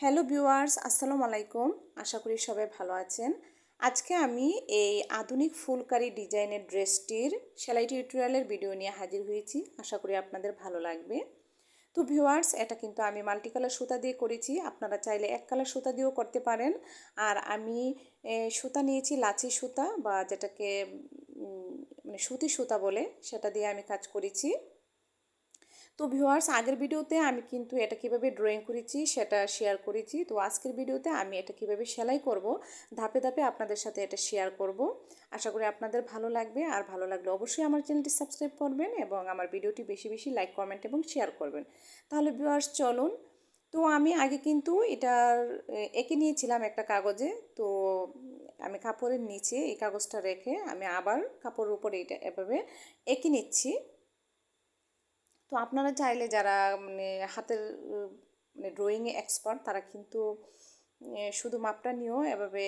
Hello viewers, আসসালামু আলাইকুম। আশা করি সবাই ভালো আছেন। আজকে আমি এই আধুনিক ফুলকারি ডিজাইনের ড্রেসটির সেলাই টিউটোরিয়ালের ভিডিও নিয়ে হাজির হয়েছি। আশা করি আপনাদের ভালো লাগবে। তো ভিউয়ার্স, এটা কিন্তু আমি মাল্টি কালার সুতা দিয়ে করেছি। আপনারা চাইলে এক কালার সুতা দিয়েও করতে পারেন। আর আমি সুতা নিয়েছি লাচি সুতা বা যেটাকে মানে সুতি সুতা বলে, সেটা দিয়ে আমি কাজ করেছি। তো ভিউয়ার্স আগের ভিডিওতে আমি কিন্তু এটা কীভাবে ড্রয়িং করেছি সেটা শেয়ার করেছি। তো আজকের ভিডিওতে আমি এটা কীভাবে সেলাই করব, ধাপে ধাপে আপনাদের সাথে এটা শেয়ার করব। আশা করি আপনাদের ভালো লাগবে। আর ভালো লাগলে অবশ্যই আমার চ্যানেলটি সাবস্ক্রাইব করবেন এবং আমার ভিডিওটি বেশি বেশি লাইক কমেন্ট এবং শেয়ার করবেন। তাহলে ভিউয়ার্স চলুন। তো আমি আগে কিন্তু এটার এঁকে নিয়েছিলাম একটা কাগজে। তো আমি কাপড়ের নিচে এই কাগজটা রেখে আমি আবার কাপড়ের উপরে এটা এভাবে এঁকে নিচ্ছি। তো আপনারা চাইলে যারা মানে হাতের মানে ড্রয়িংয়ে এক্সপার্ট তারা কিন্তু শুধু মাপটা নিয়েও এভাবে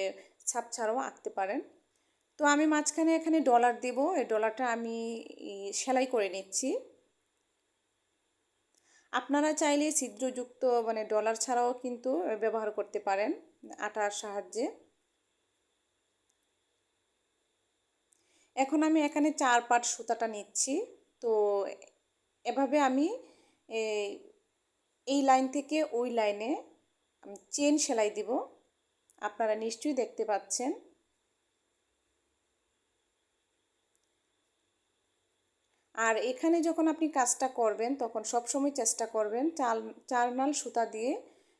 ছাপ ছাড়াও আঁকতে পারেন। তো আমি মাঝখানে এখানে ডলার দেব। এই ডলারটা আমি সেলাই করে নিচ্ছি। আপনারা চাইলে ছিদ্রযুক্ত মানে ডলার ছাড়াও কিন্তু ব্যবহার করতে পারেন আটার সাহায্যে। এখন আমি এখানে চার পাট সুতাটা নিচ্ছি। তো এভাবে আমি এই লাইন থেকে ওই লাইনে আমি চেন সেলাই দিব। আপনারা নিশ্চয়ই দেখতে পাচ্ছেন। আর এখানে যখন আপনি কাজটা করবেন, তখন সবসময় চেষ্টা করবেন চাল চার নাল সুতা দিয়ে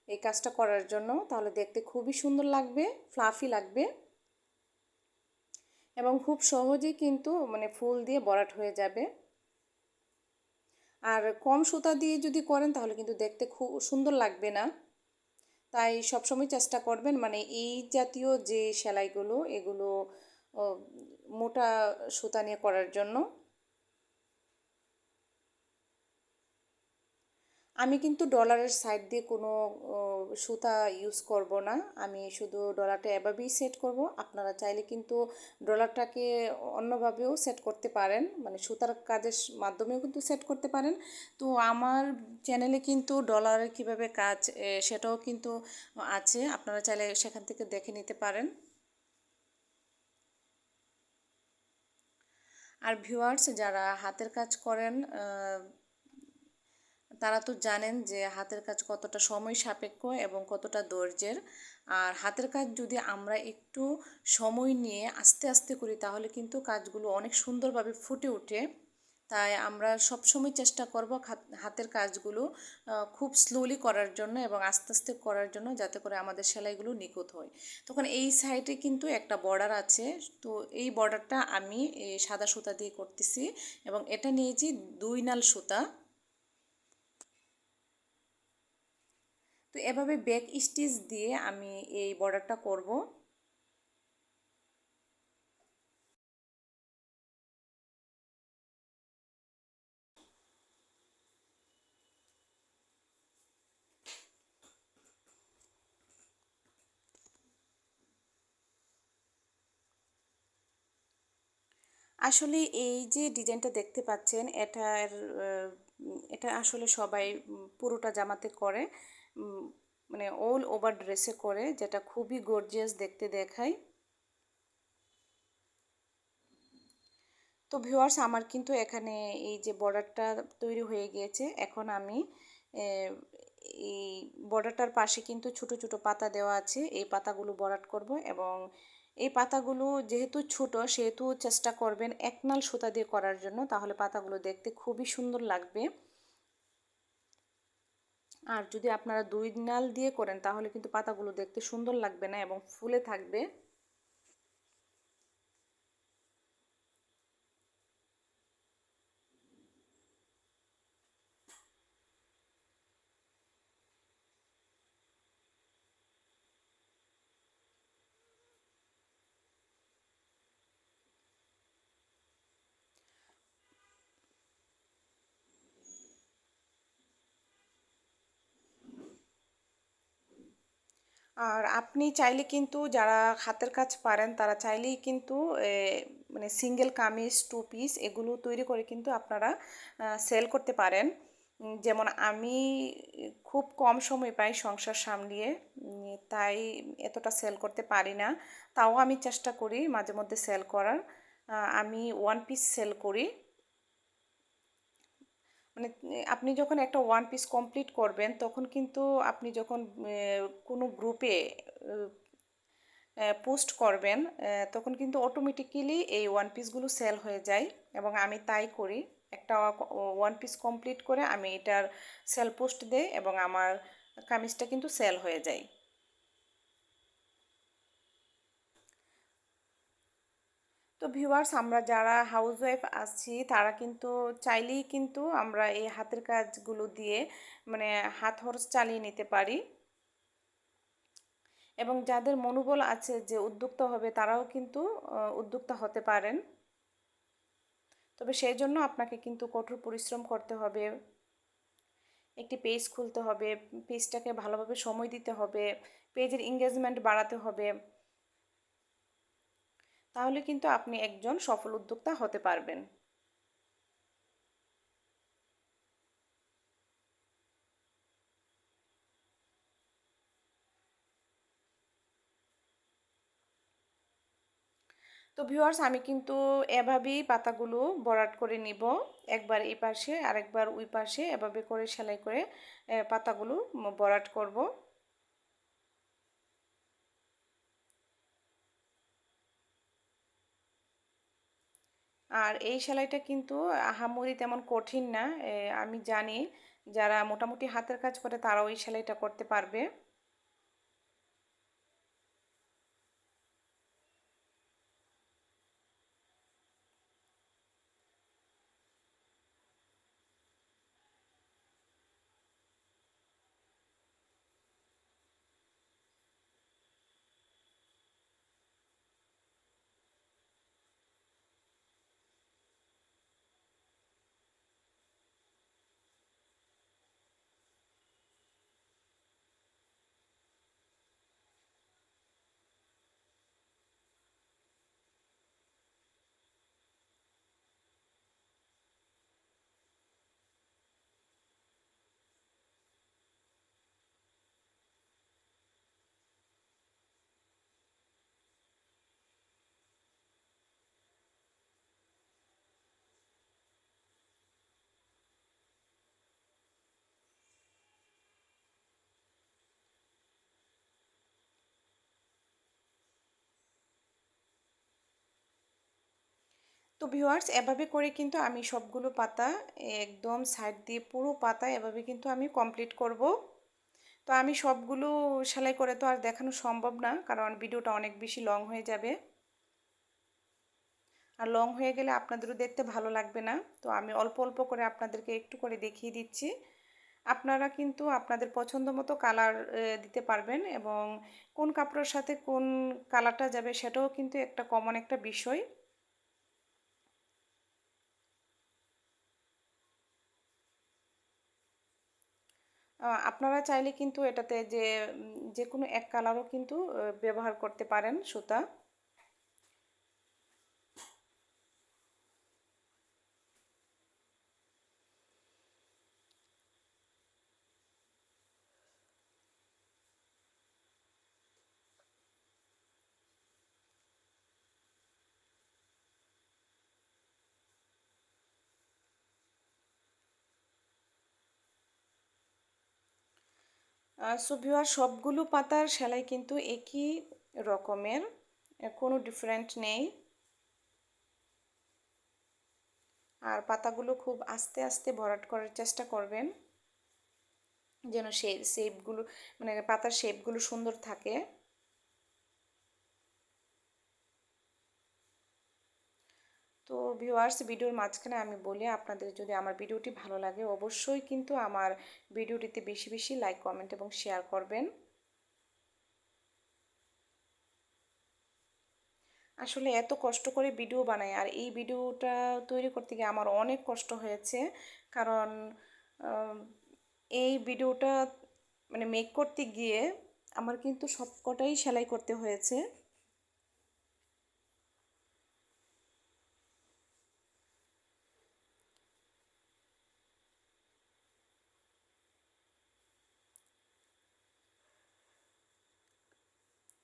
এই কাজটা করার জন্য। তাহলে দেখতে খুবই সুন্দর লাগবে ফ্লাফি লাগবে। এবং খুব সহজেই কিন্তু মানে ফুল দিয়ে বরাট হয়ে যাবে। আর কম সুতা দিয়ে যদি করেন, তাহলে কিন্তু দেখতে খুব সুন্দর লাগবে না। তাই সবসময় চেষ্টা করবেন মানে এই জাতীয় যে সেলাইগুলো, এগুলো মোটা সুতা নিয়ে করার জন্য। আমি কিন্তু ডলারের সাইড দিয়ে কোনো সুতা ইউজ করব না। আমি শুধু ডলারটা এভাবেই সেট করব। আপনারা চাইলে কিন্তু ডলারটাকে অন্যভাবেও সেট করতে পারেন। মানে সুতার কাজের মাধ্যমেও কিন্তু সেট করতে পারেন। তো আমার চ্যানেলে কিন্তু ডলারের কীভাবে কাজ সেটাও কিন্তু আছে। আপনারা চাইলে সেখান থেকে দেখে নিতে পারেন। আর ভিউয়ার্স যারা হাতের কাজ করেন তারা তো জানেন যে হাতের কাজ কতটা সময় সাপেক্ষ এবং কতটা ধৈর্যের। আর হাতের কাজ যদি আমরা একটু সময় নিয়ে আস্তে আস্তে করি, তাহলে কিন্তু কাজগুলো অনেক সুন্দরভাবে ফুটে ওঠে। তাই আমরা সবসময় চেষ্টা করব হাতের কাজগুলো খুব স্লোলি করার জন্য এবং আস্তে আস্তে করার জন্য যাতে করে আমাদের সেলাইগুলো নিখুঁত হয়। তখন এই সাইডে কিন্তু একটা বর্ডার আছে। তো এই বর্ডারটা আমি সাদা সুতা দিয়ে করতেছি এবং এটা নিয়েছি দুই নাল সুতা। তো এভাবে ব্যাক স্টিচ দিয়ে আমি এই বর্ডারটা করব। আসলে এই যে ডিজাইনটা দেখতে পাচ্ছেন, এটার এটা আসলে সবাই পুরোটা জামাতে করে। মানে অল ওভার ড্রেসে করে, যেটা খুবই গর্জিয়াস দেখতে দেখায়। তো ভিউয়ার্স আমার কিন্তু এখানে এই যে বর্ডারটা তৈরি হয়ে গিয়েছে, এখন আমি এই বর্ডারটার পাশে কিন্তু ছোট ছোট পাতা দেওয়া আছে, এই পাতাগুলো বরাট করব এবং এই পাতাগুলো যেহেতু ছোট, সেহেতু চেষ্টা করবেন একনাল সুতা দিয়ে করার জন্য, তাহলে পাতাগুলো দেখতে খুবই সুন্দর লাগবে। আর যদি আপনারা দুই নাল দিয়ে করেন, তাহলে কিন্তু পাতাগুলো দেখতে সুন্দর লাগবে না এবং ফুলে থাকবে। আর আপনি চাইলে কিন্তু যারা হাতের কাজ পারেন, তারা চাইলেই কিন্তু মানে সিঙ্গেল কামিজ টু পিস এগুলো তৈরি করে কিন্তু আপনারা সেল করতে পারেন। যেমন আমি খুব কম সময় পাই সংসার সামলিয়ে তাই এতটা সেল করতে পারি না। তাও আমি চেষ্টা করি মাঝে মধ্যে সেল করার। আমি ওয়ান পিস সেল করি। মানে আপনি যখন একটা ওয়ান পিস কমপ্লিট করবেন, তখন কিন্তু আপনি যখন কোনো গ্রুপে পোস্ট করবেন তখন কিন্তু অটোমেটিক্যালি এই ওয়ান পিসগুলো সেল হয়ে যায়। এবং আমি তাই করি। একটা ওয়ান পিস কমপ্লিট করে আমি এটার সেল পোস্ট দেই এবং আমার কামিজটা কিন্তু সেল হয়ে যায়। তো ভিউয়ার্স আমরা যারা হাউস ওয়াইফ আছি, তারা কিন্তু চাইলেই কিন্তু আমরা এই হাতের কাজগুলো দিয়ে মানে হাত খরচ চালিয়ে নিতে পারি। এবং যাদের মনোবল আছে যে উদ্যোক্তা হবে, তারাও কিন্তু উদ্যোক্তা হতে পারেন। তবে সেই জন্য আপনাকে কিন্তু কঠোর পরিশ্রম করতে হবে। একটি পেজ খুলতে হবে পেজটাকে ভালোভাবে সময় দিতে হবে পেজের এঙ্গেজমেন্ট বাড়াতে হবে। তাহলে কিন্তু আপনি একজন সফল উদ্যোক্তা হতে পারবেন। তো ভিউয়ার্স, আমি কিন্তু এভাবেই পাতাগুলো বরাট করে নিব। একবার এই পাশে, আরেকবার ওই পাশে এভাবে করে সেলাই করে পাতাগুলো বরাট করব। আর এই সেলাইটা কিন্তু আহামরি তেমন কঠিন না। আমি জানি যারা মোটামুটি হাতের কাজ করে তারাও এই সেলাইটা করতে পারবে। তো ভিউয়ার্স এভাবে করে কিন্তু আমি সবগুলো পাতা একদম সাইড দিয়ে পুরো পাতা এভাবে কিন্তু আমি কমপ্লিট করব। তো আমি সবগুলো সেলাই করে তো আর দেখানো সম্ভব না, কারণ ভিডিওটা অনেক বেশি লং হয়ে যাবে। আর লং হয়ে গেলে আপনাদেরও দেখতে ভালো লাগবে না, তো আমি অল্প অল্প করে আপনাদেরকে একটু করে দেখিয়ে দিচ্ছি। আপনারা কিন্তু আপনাদের পছন্দ মতো কালার দিতে পারবেন এবং কোন কাপড়ের সাথে কোন কালারটা যাবে সেটাও কিন্তু একটা কমন একটা বিষয়। আপনারা চাইলে কিন্তু এটাতে যে যে কোনো এক কালারও কিন্তু ব্যবহার করতে পারেন সুতা। সো সবগুলো পাতার সেলাই কিন্তু একই রকমের কোনো ডিফারেন্ট নেই। আর পাতাগুলো খুব আস্তে আস্তে ভরাট করার চেষ্টা করবেন, যেন সেই শেপগুলো মানে পাতার শেপগুলো সুন্দর থাকে। তো ভিউয়ার্স ভিডিওর মাঝখানে আমি বলি আপনাদের যদি আমার ভিডিওটি ভালো লাগে অবশ্যই কিন্তু আমার ভিডিওটিতে বেশি বেশি লাইক কমেন্ট এবং শেয়ার করবেন। আসলে এত কষ্ট করে ভিডিও বানাই আর এই ভিডিওটা তৈরি করতে গিয়ে আমার অনেক কষ্ট হয়েছে। কারণ এই ভিডিওটা মানে মেক করতে গিয়ে আমার কিন্তু সবকটাই সেলাই করতে হয়েছে।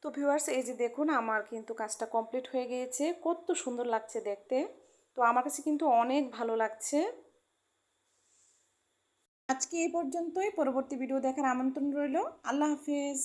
তো ভিউয়ার্স এই যে দেখুন, আমার কিন্তু কাজটা কমপ্লিট হয়ে গিয়েছে। কত সুন্দর লাগছে দেখতে। তো আমার কাছে কিন্তু অনেক ভালো লাগছে। আজকে এই পর্যন্তই। পরবর্তী ভিডিও দেখার আমন্ত্রণ রইল। আল্লাহ হাফিজ।